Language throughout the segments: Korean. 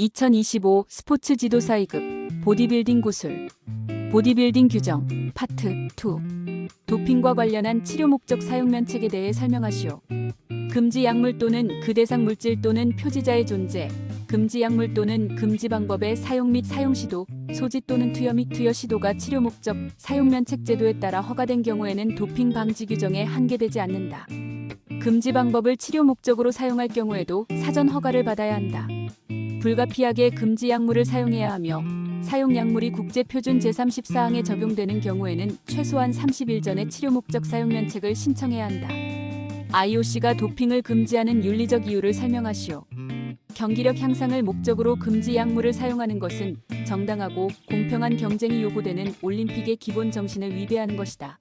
2025 스포츠 지도사 2급 보디빌딩 구술 보디빌딩 규정 파트 2 도핑과 관련한 치료 목적 사용 면책에 대해 설명하시오. 금지 약물 또는 그 대상 물질 또는 표지자의 존재, 금지 약물 또는 금지 방법의 사용 및 사용 시도, 소지 또는 투여 및 투여 시도가 치료 목적 사용 면책 제도에 따라 허가된 경우에는 도핑 방지 규정에 한계되지 않는다. 금지 방법을 치료 목적으로 사용할 경우에도 사전 허가를 받아야 한다. 불가피하게 금지 약물을 사용해야 하며 사용 약물이 국제 표준 제30사항에 적용되는 경우에는 최소한 30일 전에 치료 목적 사용 면책을 신청해야 한다. IOC가 도핑을 금지하는 윤리적 이유를 설명하시오. 경기력 향상을 목적으로 금지 약물을 사용하는 것은 정당하고 공평한 경쟁이 요구되는 올림픽의 기본 정신을 위배하는 것이다.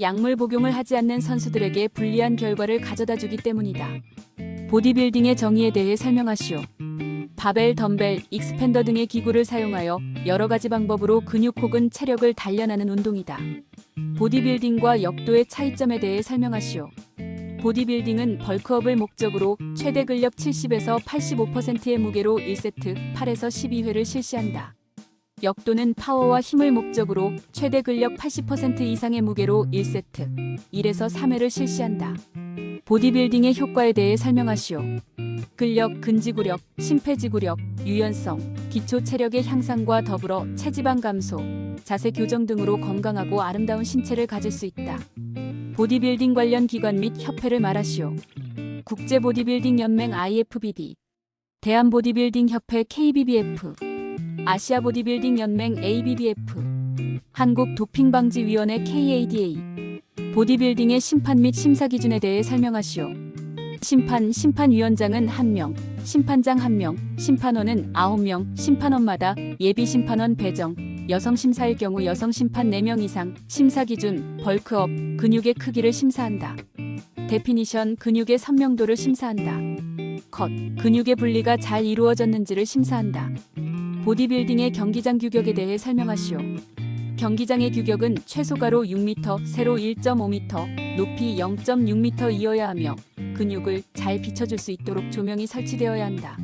약물 복용을 하지 않는 선수들에게 불리한 결과를 가져다 주기 때문이다. 보디빌딩의 정의에 대해 설명하시오. 바벨, 덤벨, 익스펜더 등의 기구를 사용하여 여러 가지 방법으로 근육 혹은 체력을 단련하는 운동이다. 보디빌딩과 역도의 차이점에 대해 설명하시오. 보디빌딩은 벌크업을 목적으로 최대 근력 70에서 85%의 무게로 1세트 8에서 12회를 실시한다. 역도는 파워와 힘을 목적으로 최대 근력 80% 이상의 무게로 1세트 1에서 3회를 실시한다. 보디빌딩의 효과에 대해 설명하시오. 근력, 근지구력, 심폐지구력, 유연성, 기초 체력의 향상과 더불어 체지방 감소, 자세 교정 등으로 건강하고 아름다운 신체를 가질 수 있다. 보디빌딩 관련 기관 및 협회를 말하시오. 국제 보디빌딩 연맹 IFBB, 대한 보디빌딩 협회 KBBF, 아시아 보디빌딩 연맹 ABBF, 한국 도핑방지위원회 KADA, 보디빌딩의 심판 및 심사 기준에 대해 설명하시오. 심판, 심판위원장은 1명, 심판장 1명, 심판원은 9명, 심판원마다 예비 심판원 배정, 여성 심사일 경우 여성 심판 4명 이상, 심사 기준, 벌크업, 근육의 크기를 심사한다. 데피니션, 근육의 선명도를 심사한다. 컷, 근육의 분리가 잘 이루어졌는지를 심사한다. 보디빌딩의 경기장 규격에 대해 설명하시오. 경기장의 규격은 최소가로 6m, 세로 1.5m, 높이 0.6m이어야 하며 근육을 잘 비춰줄 수 있도록 조명이 설치되어야 한다.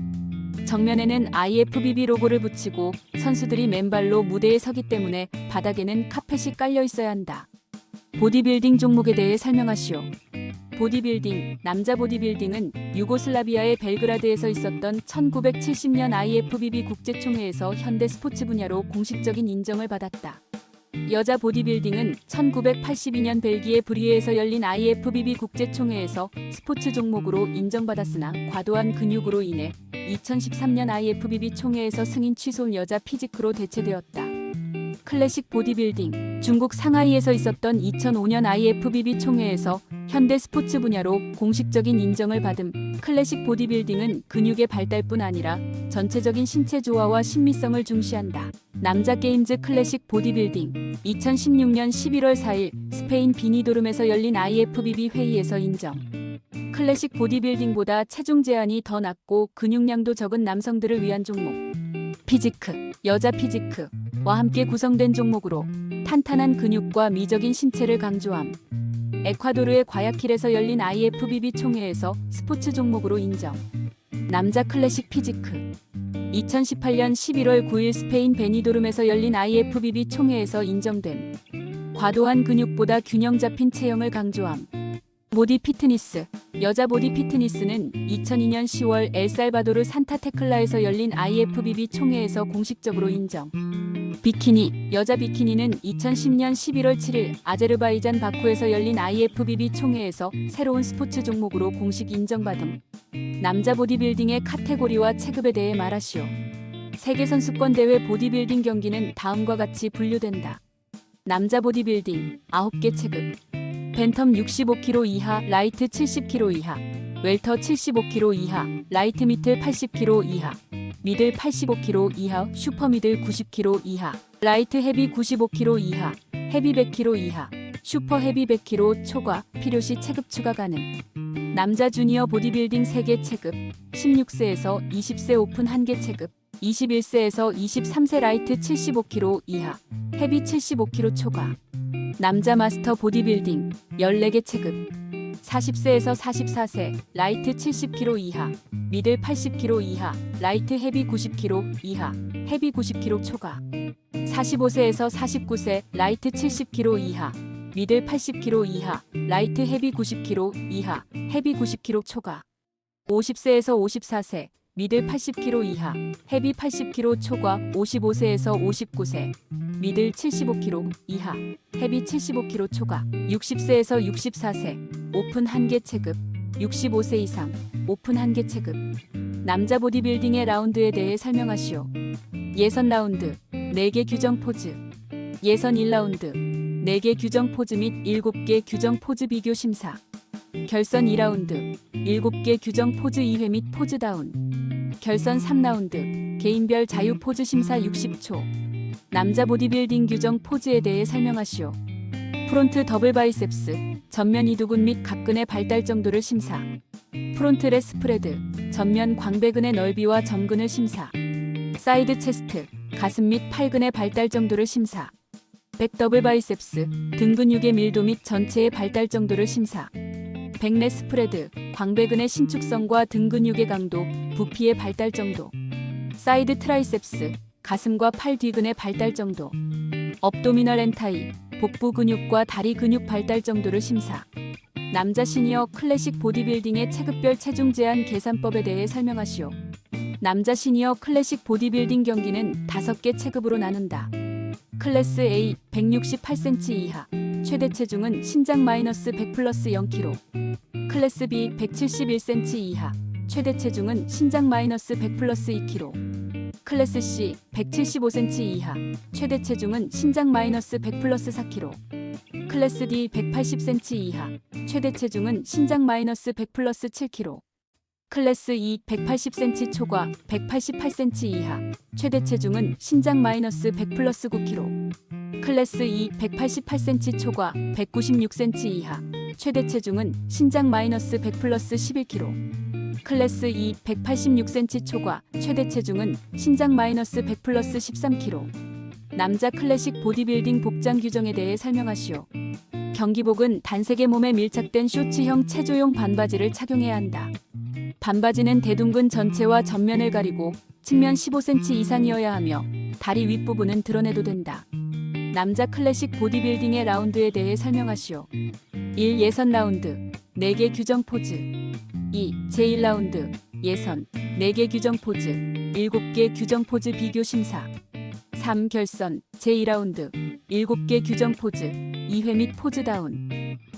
정면에는 IFBB 로고를 붙이고 선수들이 맨발로 무대에 서기 때문에 바닥에는 카펫이 깔려 있어야 한다. 보디빌딩 종목에 대해 설명하시오. 보디빌딩, 남자 보디빌딩은 유고슬라비아의 벨그라드에서 있었던 1970년 IFBB 국제총회에서 현대 스포츠 분야로 공식적인 인정을 받았다. 여자 보디빌딩은 1982년 벨기에 브리에에서 열린 IFBB 국제총회에서 스포츠 종목으로 인정받았으나 과도한 근육으로 인해 2013년 IFBB 총회에서 승인 취소 여자 피지크로 대체되었다. 클래식 보디빌딩 중국 상하이에서 있었던 2005년 IFBB 총회에서 현대 스포츠 분야로 공식적인 인정을 받음 클래식 보디빌딩은 근육의 발달뿐 아니라 전체적인 신체 조화와 신미성을 중시한다. 남자 게임즈 클래식 보디빌딩 2016년 11월 4일 스페인 비니도름에서 열린 IFBB 회의에서 인정. 클래식 보디빌딩보다 체중 제한이 더 낮고 근육량도 적은 남성들을 위한 종목. 피지크, 여자 피지크 와 함께 구성된 종목으로 탄탄한 근육과 미적인 신체를 강조함. 에콰도르의 과야킬에서 열린 IFBB 총회에서 스포츠 종목으로 인정. 남자 클래식 피지크. 2018년 11월 9일 스페인 베니도름에서 열린 IFBB 총회에서 인정됨. 과도한 근육보다 균형 잡힌 체형을 강조함. 보디 피트니스. 여자 보디 피트니스는 2002년 10월 엘살바도르 산타테클라에서 열린 IFBB 총회에서 공식적으로 인정. 비키니. 여자 비키니는 2010년 11월 7일 아제르바이잔 바쿠에서 열린 IFBB 총회에서 새로운 스포츠 종목으로 공식 인정받음. 남자 보디빌딩의 카테고리와 체급에 대해 말하시오. 세계 선수권 대회 보디빌딩 경기는 다음과 같이 분류된다. 남자 보디빌딩 9개 체급. 벤텀 65kg 이하, 라이트 70kg 이하, 웰터 75kg 이하, 라이트 미틀 80kg 이하, 미들 85kg 이하, 슈퍼 미들 90kg 이하, 라이트 헤비 95kg 이하, 헤비 100kg 이하, 슈퍼 헤비 100kg 초과, 필요시 체급 추가 가능. 남자 주니어 보디빌딩 3개 체급, 16세에서 20세 오픈 1개 체급, 21세에서 23세 라이트 75kg 이하, 헤비 75kg 초과. 남자 마스터 보디빌딩 14개 체급, 40세에서 44세, 라이트 70kg 이하, 미들 80kg 이하, 라이트 헤비 90kg 이하, 헤비 90kg 초과. 45세에서 49세, 라이트 70kg 이하, 미들 80kg 이하, 라이트 헤비 90kg 이하, 헤비 90kg 초과. 50세에서 54세, 미들 80kg 이하, 헤비 80kg 초과 55세에서 59세, 미들 75kg 이하, 헤비 75kg 초과 60세에서 64세, 오픈 한개 체급 65세 이상, 오픈 한개 체급. 남자 보디빌딩의 라운드에 대해 설명하시오. 예선 라운드 4개 규정 포즈. 예선 1라운드 4개 규정 포즈 및 7개 규정 포즈 비교 심사. 결선 2라운드 7개 규정 포즈 2회 및 포즈 다운 결선 3라운드 개인별 자유 포즈 심사 60초. 남자 보디빌딩 규정 포즈에 대해 설명하시오. 프론트 더블 바이셉스 전면 이두근 및 각근의 발달 정도를 심사. 프론트 레 스프레드 전면 광배근의 넓이와 점근을 심사. 사이드 체스트 가슴 및 팔근의 발달 정도를 심사. 백 더블 바이셉스 등 근육의 밀도 및 전체의 발달 정도를 심사 백레 스프레드 광배근의 신축성과 등 근육의 강도 부피의 발달 정도 사이드 트라이셉스 가슴과 팔 뒤근의 발달 정도 업도미널 엔타이 복부 근육과 다리 근육 발달 정도를 심사 남자 시니어 클래식 보디빌딩의 체급별 체중 제한 계산법에 대해 설명하시오. 남자 시니어 클래식 보디빌딩 경기는 5개 체급으로 나눈다. 클래스 A 168cm 이하 최대 체중은 신장 마이너스 100 플러스 0kg 클래스 B 171cm 이하 최대 체중은 신장 마이너스 100 플러스 2kg 클래스 C 175cm 이하 최대 체중은 신장 마이너스 100 플러스 4kg 클래스 D 180cm 이하 최대 체중은 신장 마이너스 100 플러스 7kg 클래스 E 180cm 초과 188cm 이하. 최대 체중은 신장 마이너스 100 플러스 9kg 클래스 E 188cm 초과 196cm 이하. 최대 체중은 신장 마이너스 100 플러스 11kg 클래스 E 186cm 초과 최대 체중은 신장 마이너스 100 플러스 13kg 남자 클래식 보디빌딩 복장 규정에 대해 설명하시오. 경기복은 단색의 몸에 밀착된 쇼츠형 체조용 반바지를 착용해야 한다. 반바지는 대둔근 전체와 전면을 가리고 측면 15cm 이상이어야 하며 다리 윗부분은 드러내도 된다. 남자 클래식 보디빌딩의 라운드에 대해 설명하시오. 1. 예선 라운드 4개 규정 포즈 2. 제1라운드 예선 4개 규정 포즈 7개 규정 포즈 비교 심사 3. 결선 제2라운드 7개 규정 포즈 2회 및 포즈 다운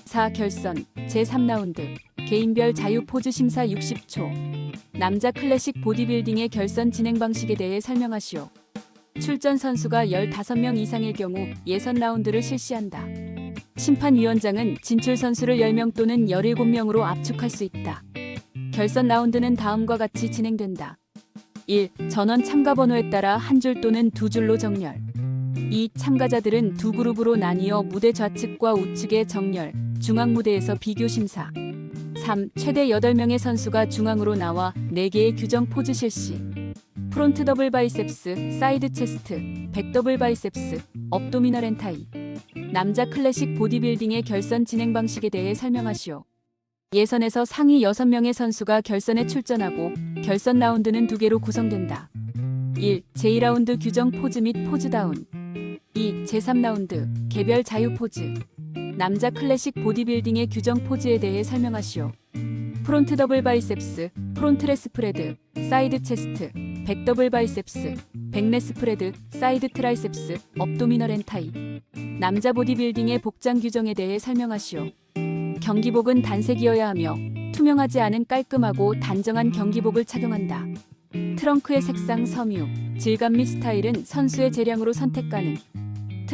4. 결선 제3라운드 개인별 자유 포즈 심사 60초 남자 클래식 보디빌딩의 결선 진행 방식에 대해 설명하시오. 출전 선수가 15명 이상일 경우 예선 라운드를 실시한다. 심판위원장은 진출 선수를 10명 또는 17명으로 압축할 수 있다. 결선 라운드는 다음과 같이 진행된다. 1. 전원 참가 번호에 따라 한 줄 또는 두 줄로 정렬. 2. 참가자들은 두 그룹으로 나뉘어 무대 좌측과 우측의 정렬, 중앙 무대에서 비교 심사. 3. 최대 8명의 선수가 중앙으로 나와 4개의 규정 포즈 실시. 프론트 더블 바이셉스, 사이드 체스트, 백 더블 바이셉스, 업도미널 엔타이. 남자 클래식 보디빌딩의 결선 진행 방식에 대해 설명하시오. 예선에서 상위 6명의 선수가 결선에 출전하고 결선 라운드는 두 개로 구성된다. 1. 제2라운드 규정 포즈 및 포즈 다운 2. 제3라운드 개별 자유 포즈 남자 클래식 보디빌딩의 규정 포즈에 대해 설명하시오. 프론트 더블 바이셉스, 프론트 레 스프레드, 사이드 체스트, 백 더블 바이셉스, 백레 스프레드, 사이드 트라이셉스, 업도미널 엔타이. 남자 보디빌딩의 복장 규정에 대해 설명하시오. 경기복은 단색이어야 하며 투명하지 않은 깔끔하고 단정한 경기복을 착용한다. 트렁크의 색상 섬유, 질감 및 스타일은 선수의 재량으로 선택 가능.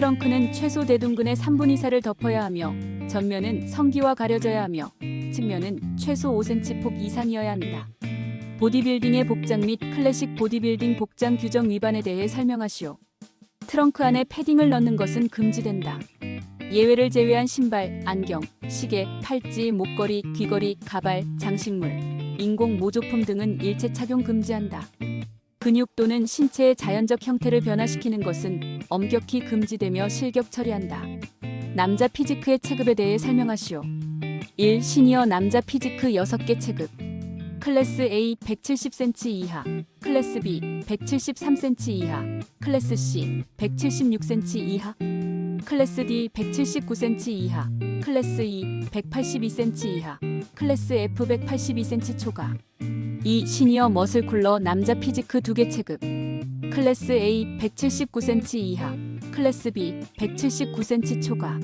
트렁크는 최소 대둔근의 3분 이사를 덮어야 하며 전면은 성기와 가려져야 하며 측면은 최소 5cm 폭 이상이어야 한다. 보디빌딩의 복장 및 클래식 보디빌딩 복장 규정 위반에 대해 설명하시오. 트렁크 안에 패딩을 넣는 것은 금지된다. 예외를 제외한 신발, 안경, 시계, 팔찌, 목걸이, 귀걸이, 가발, 장식물, 인공 모조품 등은 일체 착용 금지한다. 근육 또는 신체의 자연적 형태를 변화시키는 것은 엄격히 금지되며 실격 처리한다. 남자 피지크의 체급에 대해 설명하시오. 1. 시니어 남자 피지크 6개 체급 클래스 A 170cm 이하 클래스 B 173cm 이하 클래스 C 176cm 이하 클래스 D 179cm 이하 클래스 E 182cm 이하 클래스 F 182cm 초과 2. 시니어 머슬 쿨러 남자 피지크 2개 체급 클래스 A 179cm 이하 클래스 B 179cm 초과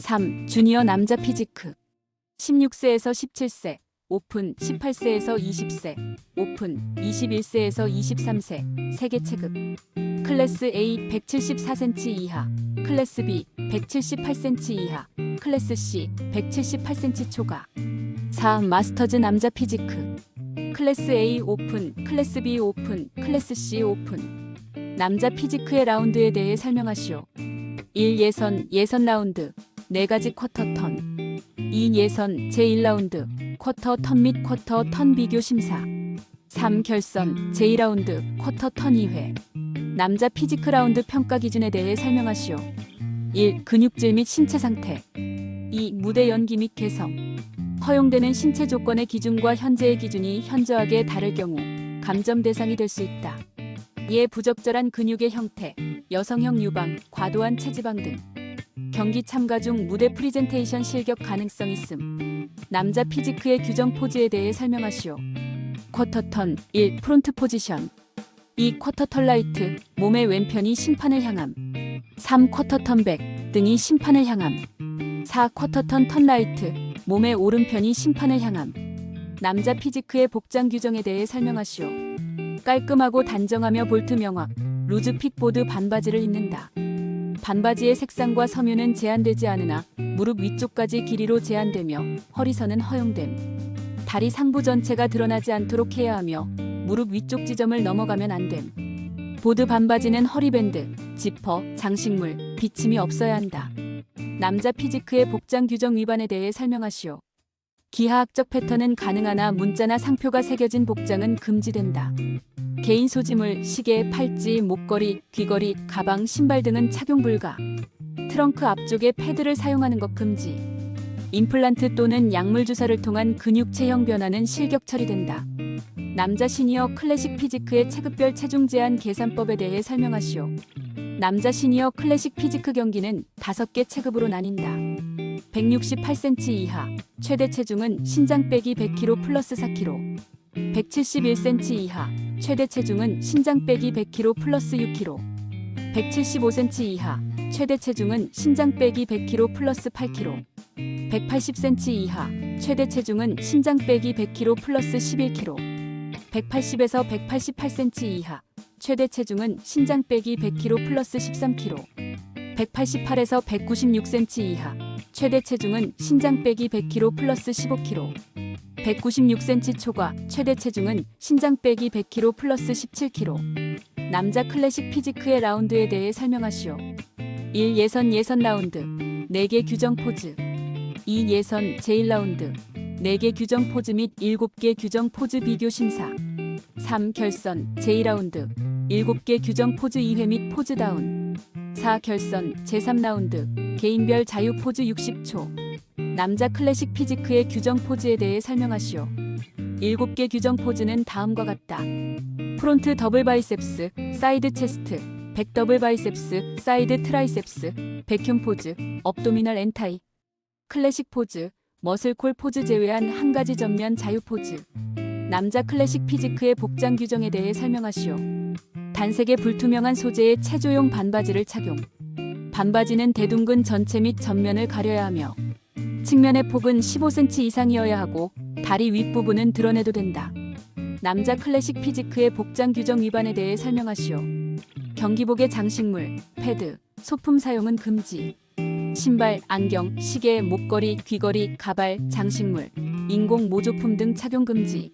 3. 주니어 남자 피지크 16세에서 17세 오픈 18세에서 20세 오픈 21세에서 23세 세계 체급 클래스 A 174cm 이하 클래스 B 178cm 이하 클래스 C 178cm 초과 4. 마스터즈 남자 피지크 클래스 A 오픈 클래스 B 오픈 클래스 C 오픈 남자 피지크의 라운드에 대해 설명하시오 1. 예선 예선 라운드 4가지 쿼터 턴 2. 예선 제1라운드 쿼터 턴 및 쿼터 턴 비교 심사 3. 결선 제2라운드 쿼터 턴 2회 남자 피지크 라운드 평가 기준에 대해 설명하시오 1. 근육질 및 신체 상태 2. 무대 연기 및 개성 허용되는 신체 조건의 기준과 현재의 기준이 현저하게 다를 경우 감점 대상이 될 수 있다. 이에 부적절한 근육의 형태, 여성형 유방, 과도한 체지방 등 경기 참가 중 무대 프리젠테이션 실격 가능성 있음. 남자 피지크의 규정 포즈에 대해 설명하시오. 쿼터턴 1. 프론트 포지션 2. 쿼터턴 라이트 몸의 왼편이 심판을 향함 3. 쿼터턴 백 등이 심판을 향함 4. 쿼터턴 턴 라이트 몸의 오른편이 심판을 향함 남자 피지크의 복장 규정에 대해 설명하시오. 깔끔하고 단정하며 볼트 명확 루즈 핏보드 반바지를 입는다. 반바지의 색상과 섬유는 제한되지 않으나 무릎 위쪽까지 길이로 제한되며 허리선은 허용됨. 다리 상부 전체가 드러나지 않도록 해야 하며 무릎 위쪽 지점을 넘어가면 안 됨. 보드 반바지는 허리밴드, 지퍼, 장식물, 비침이 없어야 한다. 남자 피지크의 복장 규정 위반에 대해 설명하시오. 기하학적 패턴은 가능하나 문자나 상표가 새겨진 복장은 금지된다. 개인 소지물, 시계, 팔찌, 목걸이, 귀걸이, 가방, 신발 등은 착용 불가. 트렁크 앞쪽에 패드를 사용하는 것 금지. 임플란트 또는 약물 주사를 통한 근육 체형 변화는 실격 처리된다. 남자 시니어 클래식 피지크의 체급별 체중 제한 계산법에 대해 설명하시오. 남자 시니어 클래식 피지크 경기는 5개 체급으로 나뉜다. 168cm 이하, 최대 체중은 신장 빼기 100kg 플러스 4kg. 171cm 이하, 최대 체중은 신장 빼기 100kg 플러스 6kg. 175cm 이하, 최대 체중은 신장 빼기 100kg 플러스 8kg. 180cm 이하, 최대 체중은 신장 빼기 100kg 플러스 11kg. 180에서 188cm 이하, 최대 체중은 신장 빼기 100kg 플러스 13kg. 188에서 196cm 이하, 최대 체중은 신장 빼기 100kg 플러스 15kg. 196cm 초과, 최대 체중은 신장 빼기 100kg 플러스 17kg. 남자 클래식 피지크의 라운드에 대해 설명하시오. 1. 예선 예선 라운드 4개 규정 포즈 2. 예선 제1라운드 4개 규정 포즈 및 7개 규정 포즈 비교 심사 3. 결선 제2라운드 7개 규정 포즈 2회 및 포즈 다운 4. 결선 제3라운드 개인별 자유 포즈 60초 남자 클래식 피지크의 규정 포즈에 대해 설명하시오. 7개 규정 포즈는 다음과 같다. 프론트 더블 바이셉스, 사이드 체스트, 백 더블 바이셉스, 사이드 트라이셉스, 백흉 포즈, 업도미널 엔타이. 클래식 포즈, 머슬콜 포즈 제외한 한 가지 전면 자유 포즈. 남자 클래식 피지크의 복장 규정에 대해 설명하시오. 단색의 불투명한 소재의 체조용 반바지를 착용. 반바지는 대둔근 전체 및 전면을 가려야 하며 측면의 폭은 15cm 이상이어야 하고 다리 윗부분은 드러내도 된다. 남자 클래식 피지크의 복장 규정 위반에 대해 설명하시오. 경기복의 장식물, 패드, 소품 사용은 금지. 신발, 안경, 시계, 목걸이, 귀걸이, 가발, 장식물, 인공 모조품 등 착용 금지.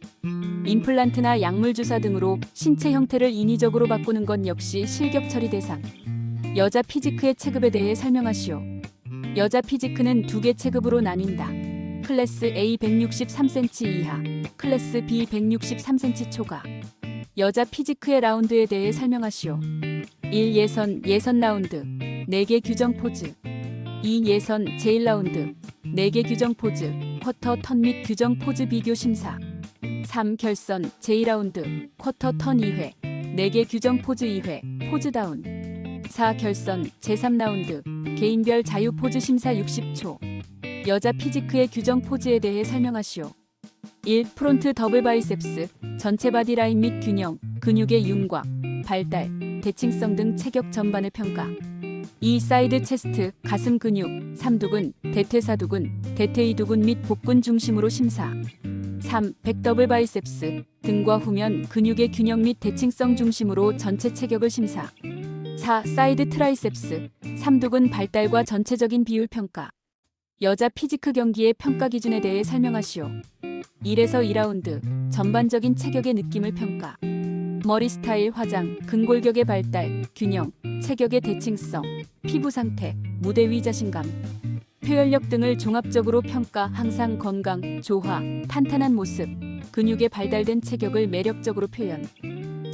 임플란트나 약물 주사 등으로 신체 형태를 인위적으로 바꾸는 것 역시 실격 처리 대상. 여자 피지크의 체급에 대해 설명하시오. 여자 피지크는 두 개 체급으로 나뉜다. 클래스 A 163cm 이하, 클래스 B 163cm 초과. 여자 피지크의 라운드에 대해 설명하시오. 1. 예선 예선 라운드 4개 규정 포즈 2. 예선 제1라운드 4개 규정 포즈 쿼터 턴 및 규정 포즈 비교 심사 3. 결선 제2라운드 쿼터 턴 2회 4개 규정 포즈 2회 포즈 다운 4. 결선 제3라운드 개인별 자유 포즈 심사 60초 여자 피지크의 규정 포즈에 대해 설명하시오 1. 프론트 더블 바이셉스 전체 바디 라인 및 균형 근육의 윤곽 발달 대칭성 등 체격 전반을 평가 2. 사이드 체스트 가슴 근육 삼두근 대퇴사두근 대퇴이두근 및 복근 중심으로 심사 3. 백더블 바이셉스 등과 후면 근육의 균형 및 대칭성 중심으로 전체 체격을 심사 4. 사이드 트라이셉스 삼두근 발달과 전체적인 비율 평가 여자 피지크 경기의 평가 기준에 대해 설명하시오 1에서 2라운드 전반적인 체격의 느낌을 평가 머리 스타일 화장 근골격의 발달 균형 체격의 대칭성 피부 상태 무대 위 자신감 표현력 등을 종합적으로 평가 항상 건강 조화 탄탄한 모습 근육의 발달된 체격을 매력적으로 표현.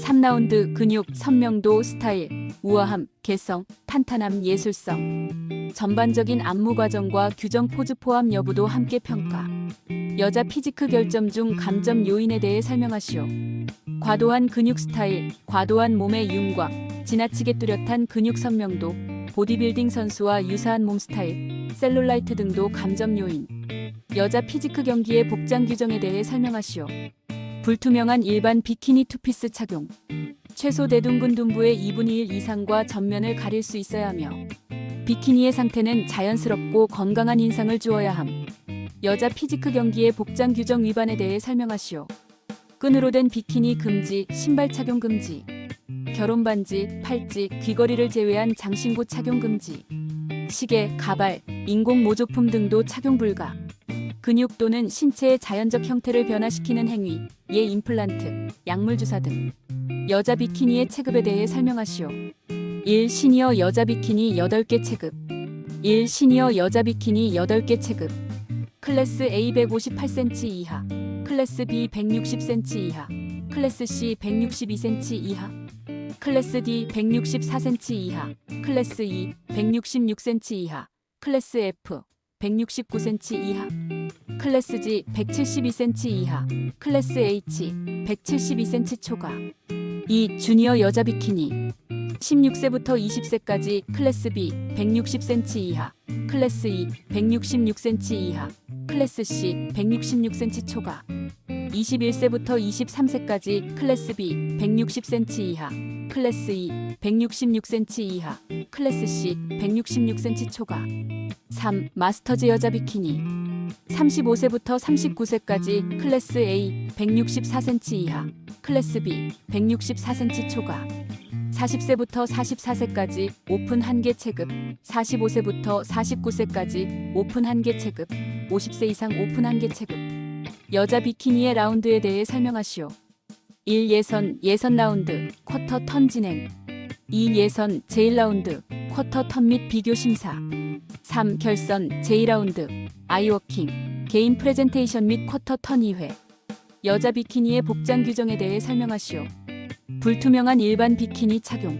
3라운드 근육 선명도 스타일 우아함 개성 탄탄함 예술성. 전반적인 안무 과정과 규정 포즈 포함 여부도 함께 평가. 여자 피지크 결점 중 감점 요인에 대해 설명하시오 과도한 근육 스타일 과도한 몸의 윤곽 지나치게 뚜렷한 근육 선명도 보디빌딩 선수와 유사한 몸 스타일 셀룰라이트 등도 감점 요인. 여자 피지크 경기의 복장 규정에 대해 설명하시오. 불투명한 일반 비키니 투피스 착용. 최소 대둔근 둔부의 2분의 1 이상과 전면을 가릴 수 있어야 하며 비키니의 상태는 자연스럽고 건강한 인상을 주어야 함. 여자 피지크 경기의 복장 규정 위반에 대해 설명하시오 끈으로 된 비키니 금지 신발 착용 금지 결혼 반지, 팔찌, 귀걸이를 제외한 장신구 착용 금지 시계, 가발, 인공 모조품 등도 착용 불가 근육 또는 신체의 자연적 형태를 변화시키는 행위, 예 임플란트, 약물 주사 등 여자 비키니의 체급에 대해 설명하시오 1. 시니어 여자 비키니 8개 체급 1. 시니어 여자 비키니 8개 체급 클래스 A 158cm 이하 클래스 B 160cm 이하 클래스 C 162cm 이하 클래스 D 164cm 이하 클래스 E 166cm 이하 클래스 F 169cm 이하 클래스 G 172cm 이하 클래스 H 172cm 초과 2. 주니어 여자 비키니 16세부터 20세까지 클래스 B 160cm 이하 클래스 E 166cm 이하 클래스 C 166cm 초과. 21세부터 23세까지 클래스 B 160cm 이하 클래스 E 166cm 이하 클래스 C 166cm 초과. 3. 마스터즈 여자 비키니. 35세부터 39세까지 클래스 A 164cm 이하 클래스 B 164cm 초과 40세부터 44세까지 오픈 한개 체급 45세부터 49세까지 오픈 한개 체급 50세 이상 오픈 한개 체급 여자 비키니의 라운드에 대해 설명하시오 1. 예선 예선 라운드 쿼터 턴 진행 2. 예선 제1라운드 쿼터 턴 및 비교 심사 3. 결선 제2라운드 아이워킹 개인 프레젠테이션 및 쿼터 턴 2회 여자 비키니의 복장 규정에 대해 설명하시오 불투명한 일반 비키니 착용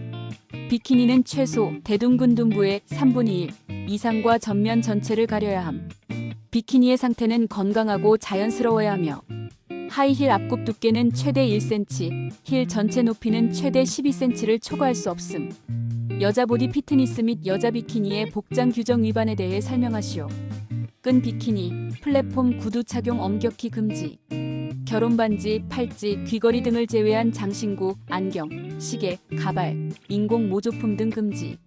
비키니는 최소 대둔근 둔부의 3분의 1 이상과 전면 전체를 가려야 함 비키니의 상태는 건강하고 자연스러워야 하며 하이힐 앞굽 두께는 최대 1cm, 힐 전체 높이는 최대 12cm를 초과할 수 없음. 여자 보디 피트니스 및 여자 비키니의 복장 규정 위반에 대해 설명하시오. 끈 비키니, 플랫폼 구두 착용 엄격히 금지. 결혼 반지, 팔찌, 귀걸이 등을 제외한 장신구, 안경, 시계, 가발, 인공 모조품 등 금지.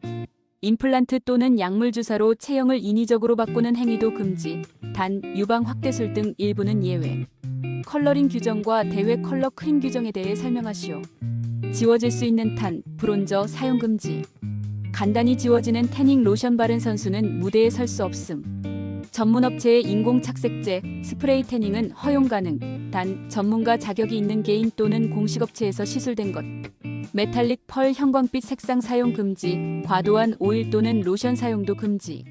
임플란트 또는 약물 주사로 체형을 인위적으로 바꾸는 행위도 금지. 단, 유방 확대술 등 일부는 예외. 컬러링 규정과 대회 컬러 크림 규정에 대해 설명하시오. 지워질 수 있는 탄, 브론저 사용 금지. 간단히 지워지는 태닝 로션 바른 선수는 무대에 설 수 없음. 전문 업체의 인공 착색제, 스프레이 태닝은 허용 가능. 단, 전문가 자격이 있는 개인 또는 공식 업체에서 시술된 것. 메탈릭 펄 형광빛 색상 사용 금지, 과도한 오일 또는 로션 사용도 금지.